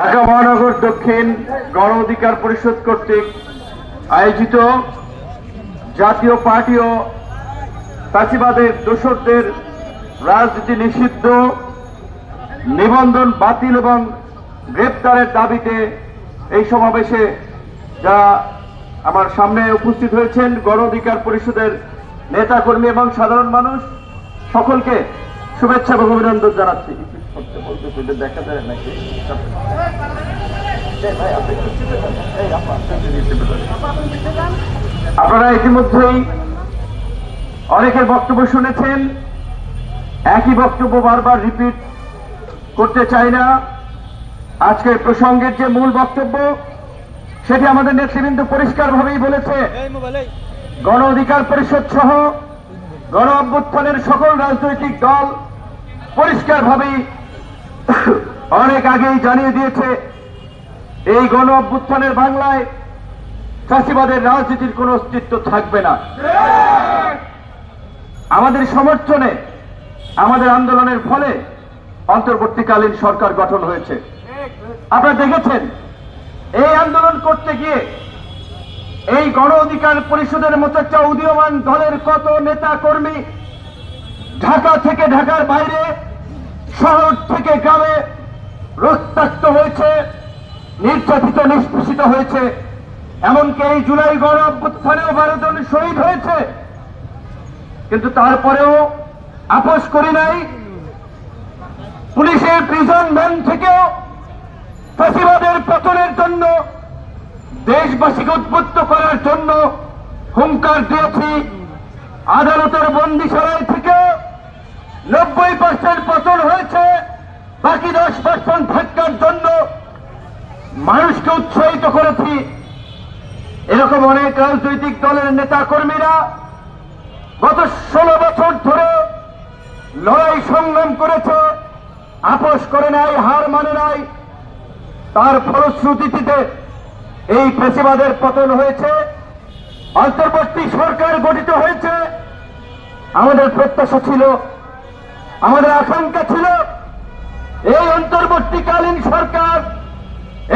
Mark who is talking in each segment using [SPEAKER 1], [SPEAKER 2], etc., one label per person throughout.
[SPEAKER 1] ঢাকা মহানগর দক্ষিণ গণ অধিকার পরিষদ কর্তৃক আয়োজিত জাতীয় পার্টি ও ফাঁসিবাদের দোষরদের রাজনীতি নিষিদ্ধ, নিবন্ধন বাতিল এবং গ্রেপ্তারের দাবিতে এই সমাবেশে যারা আমার সামনে উপস্থিত হয়েছেন, গণ অধিকার পরিষদের নেতাকর্মী এবং সাধারণ মানুষ, সকলকে শুভেচ্ছা এবং অভিনন্দন জানাচ্ছি। দেখা যায় নাকি? আপনারা ইতিমধ্যেই অনেকের বক্তব্য শুনেছেন। একই বক্তব্য বারবার রিপিট করতে চাই না। আজকের প্রসঙ্গের যে মূল বক্তব্য সেটি আমাদের নেতৃবৃন্দ পরিষ্কারভাবেই বলেছে। গণ অধিকার পরিষদ সহ গণ অভ্যুত্থানের সকল রাজনৈতিক দল পরিষ্কারভাবেই অনেক আগেই জানিয়ে দিয়েছে, এই গণ অভ্যুত্থানের বাংলায় চাষিবাদের রাজনীতির কোনো অস্তিত্ব থাকবে না। আমাদের সমর্থনে, আমাদের আন্দোলনের ফলে অন্তর্বর্তীকালীন সরকার গঠন হয়েছে। আপনারা দেখেছেন, এই আন্দোলন করতে গিয়ে এই গণ অধিকার পরিষদের মতো একটা উদীয়মান দলের কত নেতা কর্মী ঢাকা থেকে ঢাকার বাইরে শহর থেকে গ্রামে রক্তাক্ত হয়েছে, নির্যাতিত, নিষ্পেষিত হয়েছে। এমনকি এই জুলাই গণ অভ্যুত্থানেও বারো জন শহীদ হয়েছে। কিন্তু তারপরেও আপোষ করি নাই। পুলিশের প্রিজন ভ্যান থেকেও ফাঁসিবাদের পতনের জন্য, দেশবাসীকে উদ্বুদ্ধ করার জন্য হুঙ্কার দিয়েছি। আদালতের বন্দিশালায় থেকে নব্বই পার্সেন্ট পতন হয়েছে, বাকি দশ পার্সেন্ট থাকার জন্য মানুষকে উৎসাহিত করেছি। এরকম অনেক রাজনৈতিক দলের নেতা কর্মীরা গত ষোলো বছর ধরে লড়াই সংগ্রাম করেছে, আপোষ করে নাই, হার মানে নাই। তার ফলশ্রুতিতে এই পেশিবাদের পতন হয়েছে। অন্তর্বর্তী সরকার গঠিত হয়েছে। আমাদের প্রত্যাশা ছিল আমাদের আকাঙ্ক্ষা ছিল, এই অন্তর্বর্তীকালীন সরকার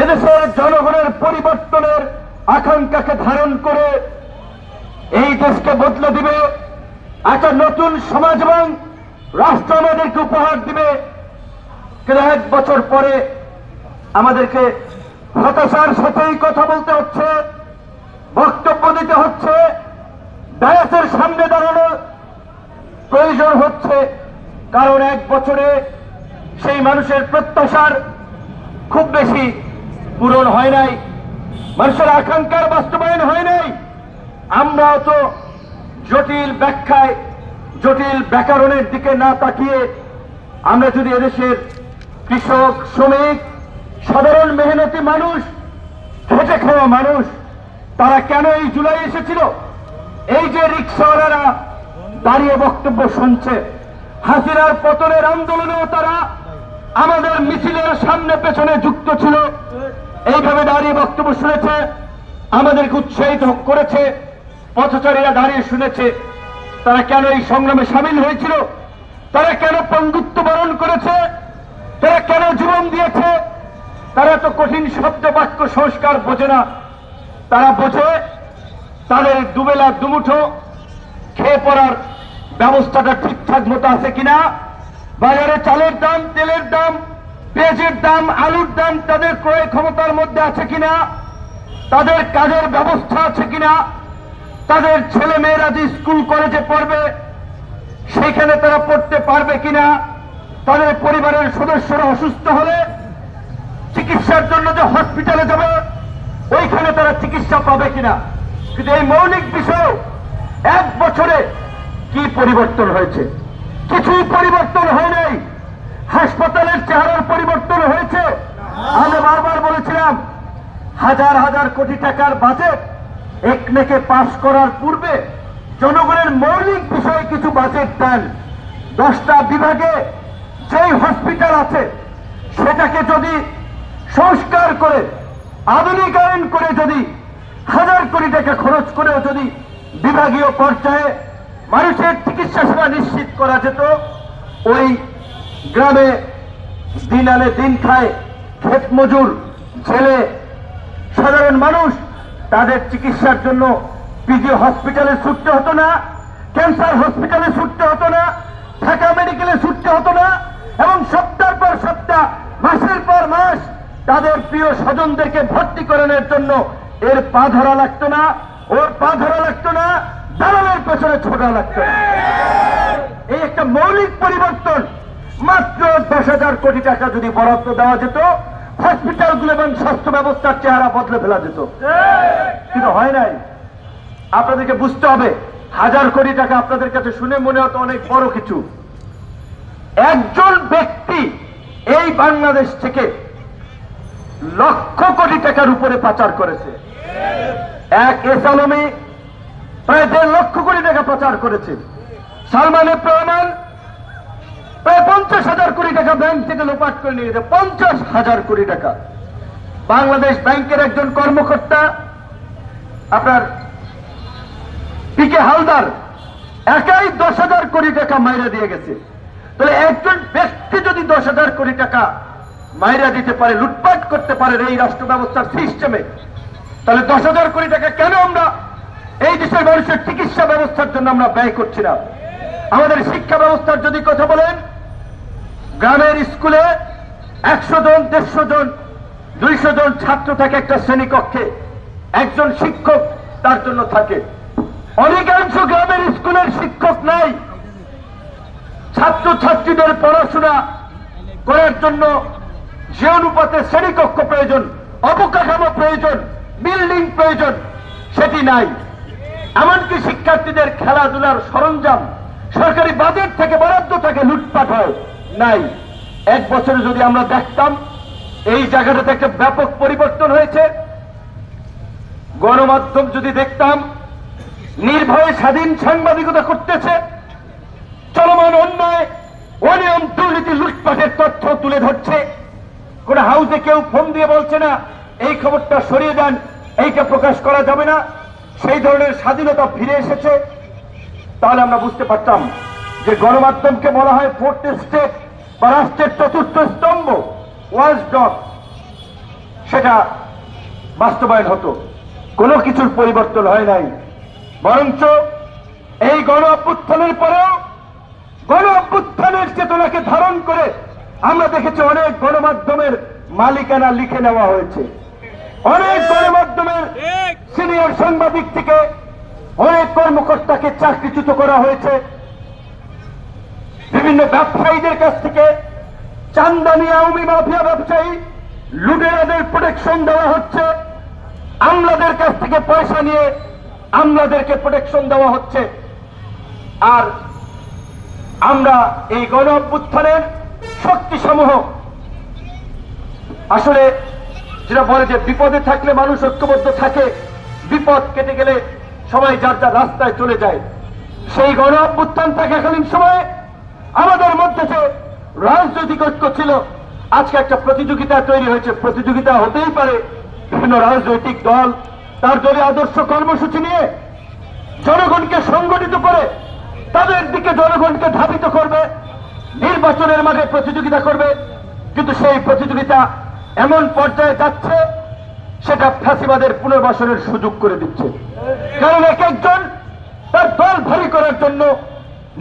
[SPEAKER 1] এদেশের জনগণের পরিবর্তনের আকাঙ্ক্ষাকে ধারণ করে এই দেশকে বদলে দিবে, একটা নতুন সমাজ এবং রাষ্ট্র আমাদেরকে উপহার দিবে। এক বছর পরে আমাদেরকে হতাশার সাথেই কথা বলতে হচ্ছে, বক্তব্য দিতে হচ্ছে ডায়াসের সামনে দাঁড়ানো প্রয়োজন হচ্ছে। কারণ এক বছরে সেই মানুষের প্রত্যাশার খুব বেশি পূরণ হয় নাই। মানুষের আকাঙ্ক্ষার বাস্তবায়ন হয় নাই। আমরাও তো জটিল ব্যাখ্যায়, জটিল ব্যাকরণের দিকে না তাকিয়ে আমরা যদি এদেশের কৃষক, শ্রমিক, সাধারণ মেহনতি মানুষ, খেটে খাওয়া মানুষ, তারা কেন এই জুলাই এসেছিল? এই যে রিক্সাওয়ালারা দাঁড়িয়ে বক্তব্য শুনছে হাসিনার পতনের আন্দোলনেও তারা আমাদের মিছিলের সামনে পেছনে যুক্ত ছিল। এইভাবে দাঁড়িয়ে বক্তব্য শুনেছে, আমাদেরকে উৎসাহিত করেছে, পথচারীরা দাঁড়িয়ে শুনেছে। তারা কেন এই সংগ্রামে সামিল হয়েছিল? তারা কেন পঙ্গুত্ব বরণ করেছে? তারা কেন জীবন দিয়েছে? তারা তো কঠিন শব্দ বাক্য সংস্কার বোঝে না। তারা বোঝে, তাদের দুবেলা দুমুঠো খেয়ে পড়ার ব্যবস্থাটা ঠিকঠাক মতো আছে কিনা? বাজারে চালের দাম, তেলের দাম, পেঁয়াজের দাম, আলুর দাম তাদের ক্রয় ক্ষমতার মধ্যে আছে কিনা? তাদের কাজের ব্যবস্থা আছে কিনা? তাদের ছেলে মেয়েরা যে স্কুল, কলেজে পড়বে, সেখানে তারা পড়তে পারবে কিনা? তাদের পরিবারের সদস্যরা অসুস্থ হলে চিকিৎসার জন্য যে হসপিটালে যাবে, ওইখানে তারা চিকিৎসা পাবে কিনা? কিন্তু এই মৌলিক বিষয় এক বছরে কি পরিবর্তন হয়েছে? কিছুই পরিবর্তন হয় নাই। হাসপাতালের চেহারার পরিবর্তন হয়েছে। আমরা বারবার বলেছিলাম, হাজার হাজার কোটি টাকার বাজেট একনেকে পাশ করার পূর্বে জনগণের মৌলিক বিষয়ে কিছু বাজেট দেন। দশটা বিভাগে যেই হসপিটাল আছে, সেটাকে যদি সংস্কার করে, আধুনিকায়ন করে যদি হাজার কোটি টাকা খরচ করেও যদি বিভাগীয় পর্যায়ে মানুষের চিকিৎসা সেবা নিশ্চিত করা যেত। ওই গ্রামে দিন আলে দিন খায় ক্ষেত মজুর, ছেলে, সাধারণ মানুষ, তাদের চিকিৎসার জন্য পিজি হসপিটালে ছুটতে হতো না ক্যান্সার হসপিটালে ছুটতে হতো না, ঢাকা মেডিকেলে ছুটতে হতো না এবং সপ্তাহ পর সপ্তাহ, মাসের পর মাস তাদের প্রিয় স্বজনদেরকে ভর্তি করানোর জন্য এর পা ধরা লাগতো না, ওর পা ধরা লাগতো না দালালের পেছনে ছোটা লাগতো। এই একটা মৌলিক পরিবর্তন, মাত্র দশ হাজার কোটি টাকা যদি বরাদ্দ দেওয়া যেত হসপিটালগুলো এবং স্বাস্থ্য ব্যবস্থার চেহারা বদলে ফেলা যেত। কিন্তু হয় নাই। আপনাদেরকে বুঝতে হবে, হাজার কোটি টাকা আপনাদের কাছে শুনে মনে হতো অনেক বড় কিছু। একজন ব্যক্তি এই বাংলাদেশ থেকে লক্ষ কোটি টাকার উপরে পাচার করেছে। এক এস আলমী প্রায় দেড় লক্ষ কোটি টাকা পাচার করেছে। সালমান এফ রহমান প্রায় পঞ্চাশ হাজার কোটি টাকা ব্যাংক থেকে লোপাট করে নিয়ে গেছে, পঞ্চাশ হাজার কোটি টাকা। বাংলাদেশ ব্যাংকের একজন কর্মকর্তা, আপনার পিকে হালদার, একাই দশ হাজার কোটি টাকা মাইরা দিয়ে গেছে। তাহলে একজন ব্যক্তি যদি দশ হাজার কোটি টাকা মাইরা দিতে পারে, লুটপাট করতে পারে এই রাষ্ট্র ব্যবস্থার সিস্টেমে তাহলে দশ হাজার কোটি টাকা কেন আমরা এই দেশের মানুষের চিকিৎসা ব্যবস্থার জন্য আমরা ব্যয় করছি না। আমাদের শিক্ষা ব্যবস্থার যদি কথা বলেন, গ্রামের স্কুলে একশো জন, দেড়শো জন, দুইশো জন ছাত্র থাকে একটা শ্রেণীকক্ষে। একজন শিক্ষক তার জন্য থাকে। অধিকাংশ গ্রামের স্কুলের শিক্ষক নাই। ছাত্র ছাত্রীদের পড়াশোনা করার জন্য যে অনুপাতে শ্রেণীকক্ষ প্রয়োজন, অবকাঠামো প্রয়োজন, বিল্ডিং প্রয়োজন, সেটি নাই। এমনকি শিক্ষার্থীদের খেলাধুলার সরঞ্জাম সরকারি বাজেট থেকে বরাদ্দ থেকে, লুটপাট হয়। নাই। এক বছরে যদি আমরা দেখতাম, এই জায়গাটাতে একটা ব্যাপক পরিবর্তন হয়েছে। গণমাধ্যম যদি দেখতাম, নির্ভয়ে স্বাধীন সাংবাদিকতা করতেছে, চলমান অন্যায়, অনিয়ম, দুর্নীতি, লুটপাটের তথ্য তুলে ধরছে। কোন হাউসে কেউ ফোন দিয়ে বলছে না, এই খবরটা সরিয়ে দেন, এইটা প্রকাশ করা যাবে না। সেই ধরনের স্বাধীনতা ফিরে এসেছে, তাহলে আমরা বুঝতে পারতাম যে গণমাধ্যমকে বলা হয় ফোর্থ স্টেট বা রাষ্ট্রের চতুর্থ স্তম্ভ ওয়াজ ডক সেটা বাস্তবায়ন হতো। কোনো কিছুর পরিবর্তন হয় নাই। বরঞ্চ এই গণ অভ্যুত্থানের পরেও গণ অভ্যুত্থানের চেতনাকে ধারণ করে আমরা দেখেছি অনেক গণমাধ্যমের মালিকানা লিখে নেওয়া হয়েছে। অনেক গণমাধ্যমের সিনিয়র সাংবাদিক থেকে অনেক কর্মকর্তাকে চাকরিচ্যুত করা হয়েছে। বিভিন্ন ব্যবসায়ীদের কাছ থেকে চান্দানি আওয়ামী মাফিয়া ব্যবসায়ী লুটেরাদের প্রোটেকশন দেওয়া হচ্ছে। আমলাদের কাছ থেকে পয়সা নিয়ে আমলাদেরকে প্রোটেকশন দেওয়া হচ্ছে। আর আমরা এই গণ অভ্যুত্থানের শক্তি সমূহ আসলে যেটা বলে যে বিপদে থাকলে মানুষ ঐক্যবদ্ধ থাকে, বিপদ কেটে গেলে সবাই যার যার রাস্তায় চলে যায়। সেই গণ অভ্যুত্থান থাকাকালীন সময়ে আমাদের মধ্যে যে রাজনৈতিক ঐক্য ছিল, আজকে একটা প্রতিযোগিতা তৈরি হয়েছে। প্রতিযোগিতা হতেই পারে বিভিন্ন রাজনৈতিক দল তার দলীয় আদর্শ কর্মসূচি নিয়ে জনগণকে সংগঠিত করে তাদের দিকে জনগণকে ধাবিত করবে, নির্বাচনের মাঠে প্রতিযোগিতা করবে। কিন্তু সেই প্রতিযোগিতা এমন পর্যায়ে যাচ্ছে, সেটা ফ্যাসিবাদের পুনর্বাসনের সুযোগ করে দিচ্ছে। কারণ এক একজন তার দল ভারী করার জন্য,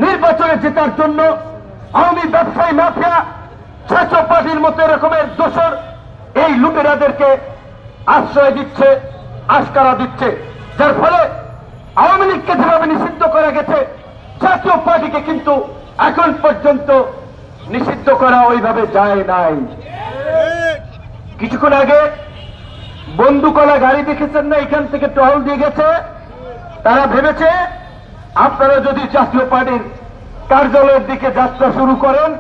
[SPEAKER 1] নির্বাচনে জেতার জন্য আওয়ামী ব্যবসায়ী মাফিয়া ছাত্র পার্টির মতো এরকমের দোষর এই লুটেরাদেরকে আশ্রয় দিচ্ছে আস্কারা দিচ্ছে। যার ফলে আওয়ামী লীগকে যেভাবে নিষিদ্ধ করা গেছে জাতীয় পার্টিকে কিন্তু এখন পর্যন্ত নিষিদ্ধ করা ওইভাবে যায় নাই। কিছুক্ষণ আগে বন্দুকলা গাড়ি দেখেছেন না, এখান থেকে টহল দিয়ে গেছে। তারা ভেবেছে, আপনারা যদি জাতীয় পার্টির কার্যালয়ের দিকে যাত্রা শুরু করেন,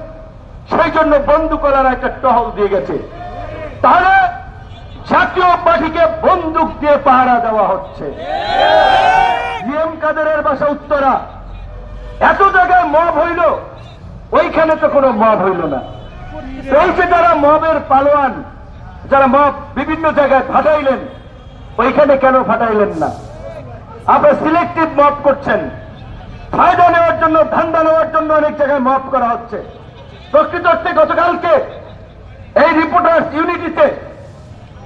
[SPEAKER 1] সেই জন্য বন্দুকলার একটা টহল দিয়ে গেছে। তাহলে জাতীয় পার্টিকে বন্দুক দিয়ে পাহারা দেওয়া হচ্ছে। জিএম কাদেরের বাসা উত্তরা। এত জায়গায় মব হইল, ওইখানে তো কোনো মব হইল না। এই যে যারা মবের পালোয়ান যারা মব বিভিন্ন জায়গায় ফাটাইলেন, ওইখানে কেন ফাটাইলেন না? আপনি সিলেক্টিভ মব করছেন। ফায়দা নেওয়ার জন্য, ধান্দা নেওয়ার জন্য অনেক জায়গায় মব করা হচ্ছে। প্রকৃত অর্থে গতকালকে এই রিপোর্টার্স ইউনিটিতে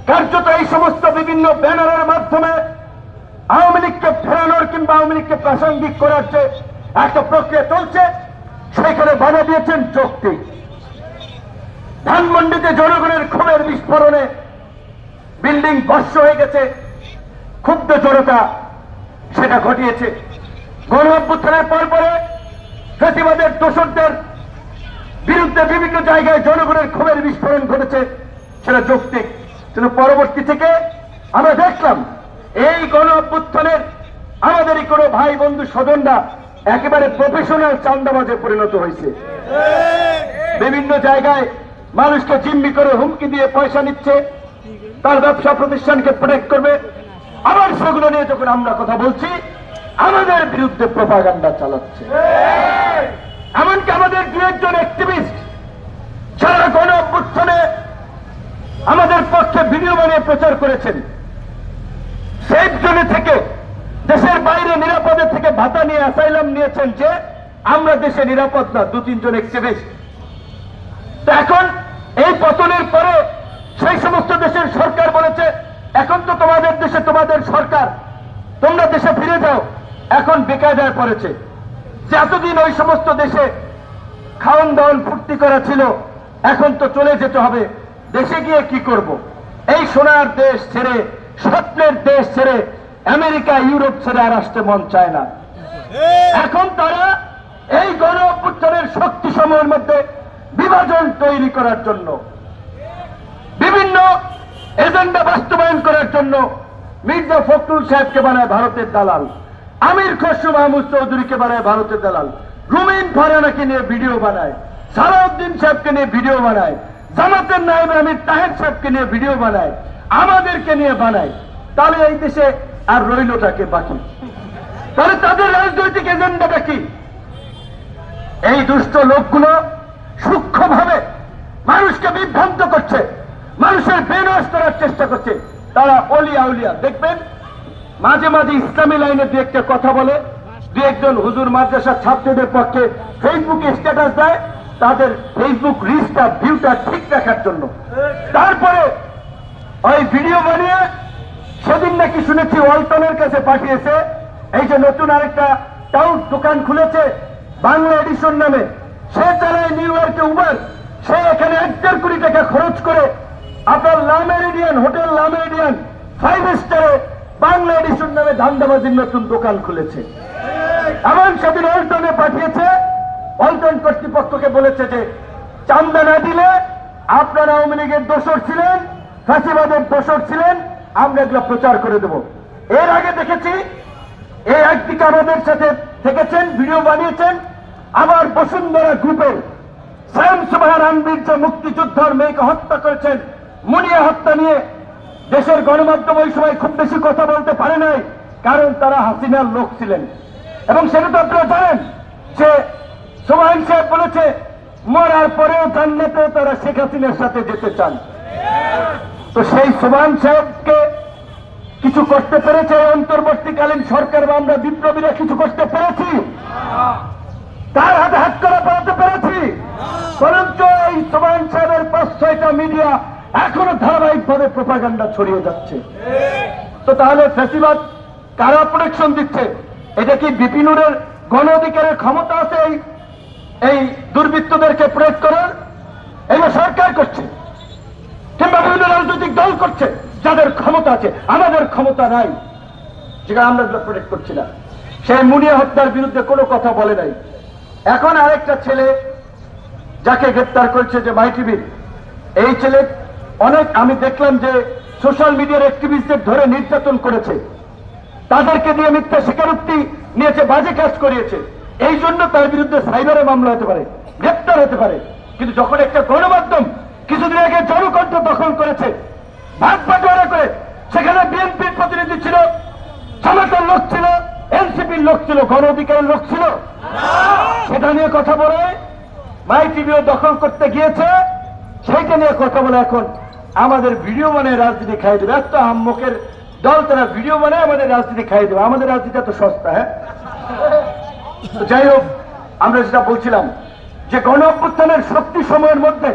[SPEAKER 1] কার্যত এই সমস্ত বিভিন্ন ব্যানারের মাধ্যমে আওয়ামী লীগকে ফেরানোর কিংবা আওয়ামী লীগকে প্রাসঙ্গিক করার যে একটা প্রক্রিয়া চলছে, সেখানে বাধা দিয়েছেন যৌক্তিক ধানমন্ডিতে জনগণের ক্ষোভের বিস্ফোরণে বিল্ডিং ভস্য হয়ে গেছে। ক্ষুব্ধ জনতা সেটা ঘটিয়েছে। গণ অভ্যুত্থানের পর পরে ফেসিবাদের দোষরদের বিরুদ্ধে বিভিন্ন জায়গায় জনগণের ক্ষোভের বিস্ফোরণ ঘটেছে সেটা যৌক্তিক। কিন্তু পরবর্তী থেকে আমরা দেখলাম এই গণ অভ্যুত্থানের আমাদেরই কোনো ভাই বন্ধু স্বজনরা একেবারে প্রফেশনাল চান্দাবাজে পরিণত হয়েছে। বিভিন্ন জায়গায় মানুষকে জিম্মি করে হুমকি দিয়ে পয়সা নিচ্ছে, তার ব্যবসা প্রতিষ্ঠানকে প্রোটেক্ট করবে। আবার সেগুলো নিয়ে যখন আমরা কথা বলছি, আমাদের বিরুদ্ধে প্রপাগান্ডা চালাচ্ছে। এমনকি আমাদের দু একজন অ্যাক্টিভিস্ট সারা গণ অভ্যুত্থানে আমাদের পক্ষে ভিডিও বানিয়ে প্রচার করেছেন সেফ জোনে থেকে দেশের বাইরে নিরাপদে থেকে ভাতা নিয়ে অ্যাসাইলাম নিয়েছেন যে, আমরা দেশে নিরাপদ না দু তিনজন অ্যাক্টিভিস্ট এখন পতনের পরে সেই সমস্ত দেশের সরকার বলেছে, এখন তো তোমাদের দেশে তোমাদের সরকার। তোমরা দেশে ফিরে যাও। এখন বেকায়দায় পড়েছে। যে এতদিন ওই সমস্ত দেশে খাওয়ান দাওয়ান ফুর্তি করা ছিল, এখন তো চলে যেতে হবে। দেশে গিয়ে কি করব। এই সোনার দেশ ছেড়ে, স্বপ্নের দেশ ছেড়ে, আমেরিকা, ইউরোপ ছেড়ে আর আসতে মন চায় না। এখন তারা এই গণ শক্তি সময়ের মধ্যে বিভাজন তৈরি করার জন্য বিভিন্ন এজেন্ডা বাস্তবায়ন করার জন্য মির্জা ফখরুল সাহেবকে বানায় ভারতের দালাল, আমির খসরু মাহমুদ চৌধুরীকে বানায় ভারতের দালাল, রুমিন ফারানাকে নিয়ে ভিডিও বানায়, সালাউদ্দিন সাহেবকে নিয়ে ভিডিও বানায়, জামাতের নায়েব আমির তাহের সাহেবকে নিয়ে ভিডিও বানায়, আমাদেরকে নিয়ে বানায়। তাহলে এই দেশে আর রইলটাকে বাকি। তাহলে তাদের রাজনৈতিক এজেন্ডাটা কি? এই দুষ্ট লোকগুলো সূক্ষ্মভাবে মানুষকে বিভ্রান্ত করছে। মানুষের বেনস করার চেষ্টা করছে। তারা অলিয়া উলিয়া দেখবেন, মাঝে মাঝে ইসলামী লাইনে দু একটা কথা বলে, দু একজন হুজুর মাদ্রাসার ছাত্রদের পক্ষে ফেসবুকে স্ট্যাটাস দেয়, তাদের ফেসবুক রিচটা ভিউটা ঠিক রাখার জন্য। তারপরে ওই ভিডিও বানিয়ে সেদিন নাকি শুনেছি ওয়ালটনের কাছে পাঠিয়েছে, এই যে নতুন আরেকটা টাউন দোকান খুলেছে, বাংলা এডিশন নামে। সে চালায় নিউ ইয়র্কে উবার। সে এখানে এক দেড় কোটি টাকা খরচ করে আপনার লামেরিডিয়ান হোটেল লামেরিডিয়ান ফাইভ স্টারে বাংলা এডিশন নামে ধান্দাবাজির নতুন দোকান খুলেছে। এমন সেদিন অল্টনে পাঠিয়েছে, অল্টন কর্তৃপক্ষকে বলেছে যে, চান্দা না দিলে আপনারা আওয়ামী লীগের দোষর ছিলেন ফাঁসিবাদের দোষর ছিলেন, আমরা এগুলো প্রচার করে দেব। এর আগে দেখেছি এই একদিকে আমাদের সাথে থেকেছেন, ভিডিও বানিয়েছেন, আবার বসুন্ধরা গ্রুপের স্যাম সুবাহ আনবির যে মুক্তিযোদ্ধার মেয়েকে হত্যা করেছেন মুনিয়া হত্যা নিয়ে দেশের গণমাধ্যম ওই সময় খুব বেশি কথা বলতে পারে নাই, কারণ তারা হাসিনার লোক ছিলেন। এবং সেটা তো আপনারা জানেন যে সোমাইন সাহেব বলেছে, মরার পরেও জান্নাতেও তারা শেখ হাসিনার সাথে যেতে চান। তো সেই সোমান সাহেবকে কিছু করতে পেরেছে অন্তর্বর্তীকালীন সরকার বা আমরা বিপ্লবীরা কিছু করতে পেরেছি? তার হাতে হাত করা পাওয়াতে পেরেছি। বরঞ্চ এই সোমান সাহেবের পাঁচ ছয়টা মিডিয়া এখনও ধারাবাহিকভাবে প্রপাগান্ডা ছড়িয়ে যাচ্ছে। তো তাহলে ফেসিবাদ কারা প্রোটেকশন দিচ্ছে? এটা কি বিপিনুরের গণ অধিকারের ক্ষমতা আছে এই এই দুর্বৃত্তদেরকে প্রয়োগ করার? এগুলো সরকার করছে। কিংবা বিভিন্ন রাজনৈতিক দল করছে, যাদের ক্ষমতা আছে, আমাদের ক্ষমতা নাই। যেটা আমরা প্রোটেক্ট করছি না। সেই মুনিয়া হত্যার বিরুদ্ধে কোনো কথা বলে নাই। এখন আরেকটা ছেলে যাকে গ্রেপ্তার করেছে যে মাই টিভির এই ছেলে অনেক আমি দেখলাম যে সোশ্যাল মিডিয়ার অ্যাক্টিভিস্টদের ধরে নির্যাতন করেছে। তাদেরকে দিয়ে মিথ্যা স্বীকারোক্তি নিয়েছে, বাজে কাজ করিয়েছে। এই জন্য তার বিরুদ্ধে সাইবারে মামলা হতে পারে, গ্রেপ্তার হতে পারে। কিন্তু যখন একটা গণমাধ্যম কিছুদিন আগে জনকণ্ঠ দখল করেছে, ভাগ বাটোয়ারা করে, সেখানে বিএনপির প্রতিনিধি ছিল জামাতের লোক ছিল, এনসিপির লোক ছিল, গণ অধিকারের লোক ছিল। সেটা নিয়ে কথা বলে, মাই টিভিও দখল করতে গিয়েছে, সেইটা নিয়ে কথা বলে এখন। আমাদের ভিডিও মানে রাজনীতি খাই দেবে। এত আম্মকের দল, তারা ভিডিও মানে আমাদের রাজনীতি খাই দেবে। আমাদের রাজনীতি এত সস্তা হ্যাঁ? যাই হোক, আমরা যেটা বলছিলাম যে গণ অভ্যুত্থানের শক্তি সময়ের মধ্যে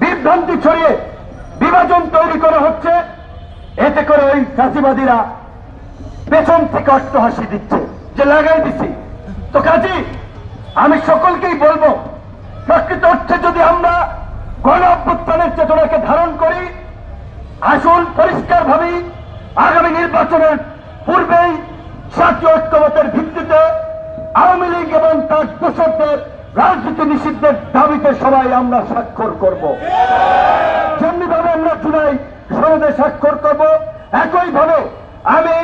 [SPEAKER 1] বিভ্রান্তি ছড়িয়ে বিভাজন তৈরি করা হচ্ছে, এতে করে ওই চাষিবাদীরা পেছন থেকে অট্টহাসি দিচ্ছে, যে লাগাই দিছি। তো কাজী, আমি সকলকেই বলব, প্রকৃত অর্থে যদি আমরা গণ অভ্যুত্থানের চেতনাকে ধারণ করি, আসুন পরিষ্কার ভাবেই আগামী নির্বাচনের পূর্বেই জাতীয় ঐক্যমতের ভিত্তিতে আওয়ামী লীগ এবং তার দোষকদের রাজনীতি নিষিদ্ধের দাবিতে সবাই আমরা স্বাক্ষর করব। যেমনি ভাবে আমরা জুলাই সনদে স্বাক্ষর করব, একইভাবে আমি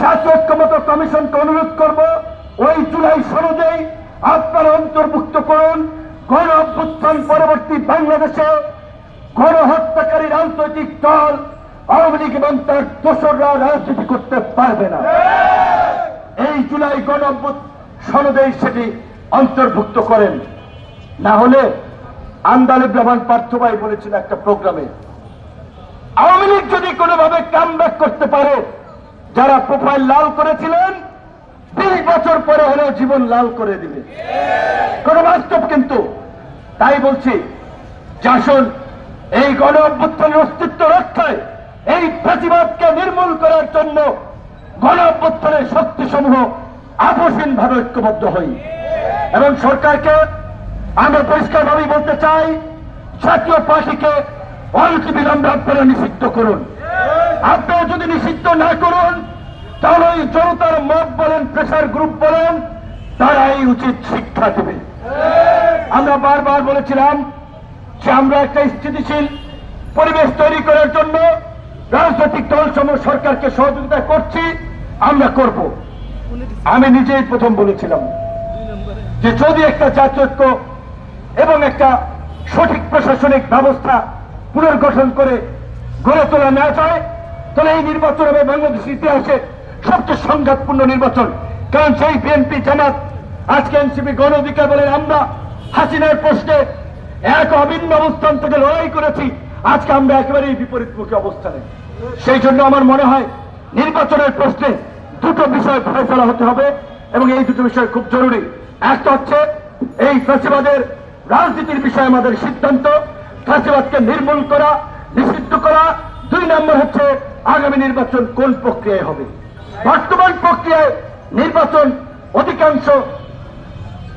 [SPEAKER 1] জাতীয় ঐক্যমত কমিশনকে অনুরোধ করব, ওই জুলাই সনদেই আপনারা অন্তর্ভুক্ত করুন। গণ অভ্যুত্থান পরবর্তী বাংলাদেশে গণহত্যাকারী রাজনৈতিক দল আওয়ামী লীগ এবং তার দোসররা রাজনীতি করতে পারবে না। এই জুলাই গণ সনদেই সেটি অন্তর্ভুক্ত করেন। না হলে আন্দালিব রহমান পার্থ ভাই বলেছিল একটা প্রোগ্রামে। আওয়ামী লীগ যদি কোনোভাবে কাম করতে পারে, যারা প্রোফাইল লাল করেছিলেন বিশ বছর পরে হলেও জীবন লাল করে দিবে। কোন বাস্তব কিন্তু তাই বলছি যে এই গণ অভ্যুত্থানের অস্তিত্ব রক্ষায় এই প্রতিবাদকে নির্মূল করার জন্য গণ অভ্যুত্থানের শক্তিসমূহ আপসীন ভাবে ঐক্যবদ্ধ হই। এবং সরকারকে আমরা পরিষ্কারভাবেই বলতে চাই, জাতীয় পার্টিকে অনতি বিলম্বে আপনারা নিষিদ্ধ করুন। আপনারা যদি নিষিদ্ধ না করুন তাহলে ওই জনতার মত বলেন প্রেশার গ্রুপ বলেন, তারাই উচিত শিক্ষা দেবে। আমরা বারবার বলেছিলাম যে আমরা একটা স্থিতিশীল পরিবেশ তৈরি করার জন্য রাজনৈতিক দল সমূহ সরকারকে সহযোগিতা করছি, আমরা করব। আমি নিজেই প্রথম বলেছিলাম যে যদি একটা জাতীয়ত্ব এবং একটা সঠিক প্রশাসনিক ব্যবস্থা পুনর্গঠন করে গড়ে তোলা না যায়, তাহলে এই নির্বাচন হবে বাংলাদেশের ইতিহাসে সবচেয়ে সংঘাতপূর্ণ নির্বাচন। কারণ সেই বিএনপি জামাত, আজকে এনসিপি গণ অধিকার বলেন আমরা, হাসিনার প্রশ্নে এক অভিন্ন অবস্থান থেকে লড়াই করেছি। আজকে আমরা একেবারেই বিপরীতমুখী অবস্থানে। সেই জন্য আমার মনে হয়, নির্বাচনের প্রশ্নে দুটো বিষয় ফয়সলা হতে হবে, এবং এই দুটো বিষয় খুব জরুরি। একটা হচ্ছে, এই ফ্যাসিবাদের রাজনীতির বিষয়ে আমাদের সিদ্ধান্ত, ফ্যাসিবাদকে নির্মূল করা, নিষিদ্ধ করা। দুই নম্বর হচ্ছে, আগামী নির্বাচন কোন প্রক্রিয়ায় হবে? বর্তমান প্রক্রিয়ায় নির্বাচন অধিকাংশ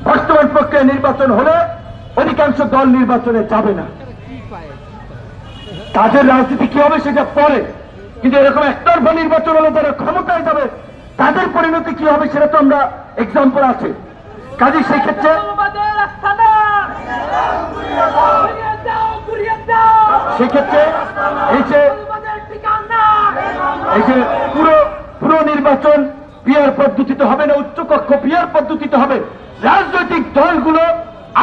[SPEAKER 1] বর্তমান প্রক্রিয়ায় নির্বাচন হলে অধিকাংশ দল নির্বাচনে যাবে না। তাদের রাজনীতি কি হবে সেটা পরে। কিন্তু এরকম একতরফা নির্বাচন হলে যারা ক্ষমতায় যাবে, তাদের পরিণতি কি হবে সেটা তো আমরা এক্সাম্পল আছে। কাজে সেই ক্ষেত্রে
[SPEAKER 2] আমাদের আস্থানা ঘুরিয়ে দাও ঘুরিয়ে দাও
[SPEAKER 1] সেক্ষেত্রে এই যে এই যে পুরো নির্বাচন পিয়ার পদ্ধতিতে হবে না, উচ্চকক্ষ পিয়ার পদ্ধতিতে হবে। রাজনৈতিক দলগুলো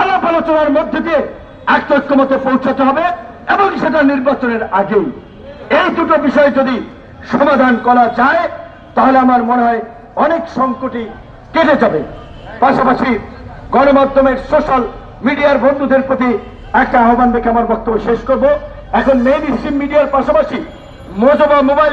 [SPEAKER 1] আলাপ আলোচনার মধ্যে দিয়ে একটা ঐক্যমতে পৌঁছাতে হবে এবং সেটা নির্বাচনের আগেই। এই দুটো বিষয় যদি সমাধান করা যায়, তাহলে আমার মনে হয় অনেক সংকটই কেটে যাবে। পাশাপাশি গণমাধ্যমের সোশ্যাল মিডিয়ার বন্ধুদের প্রতি একটা আহ্বান রেখে আমার বক্তব্য শেষ করব। এখন মেইন স্ট্রিম মিডিয়ার পাশাপাশি মজবা মোবাইল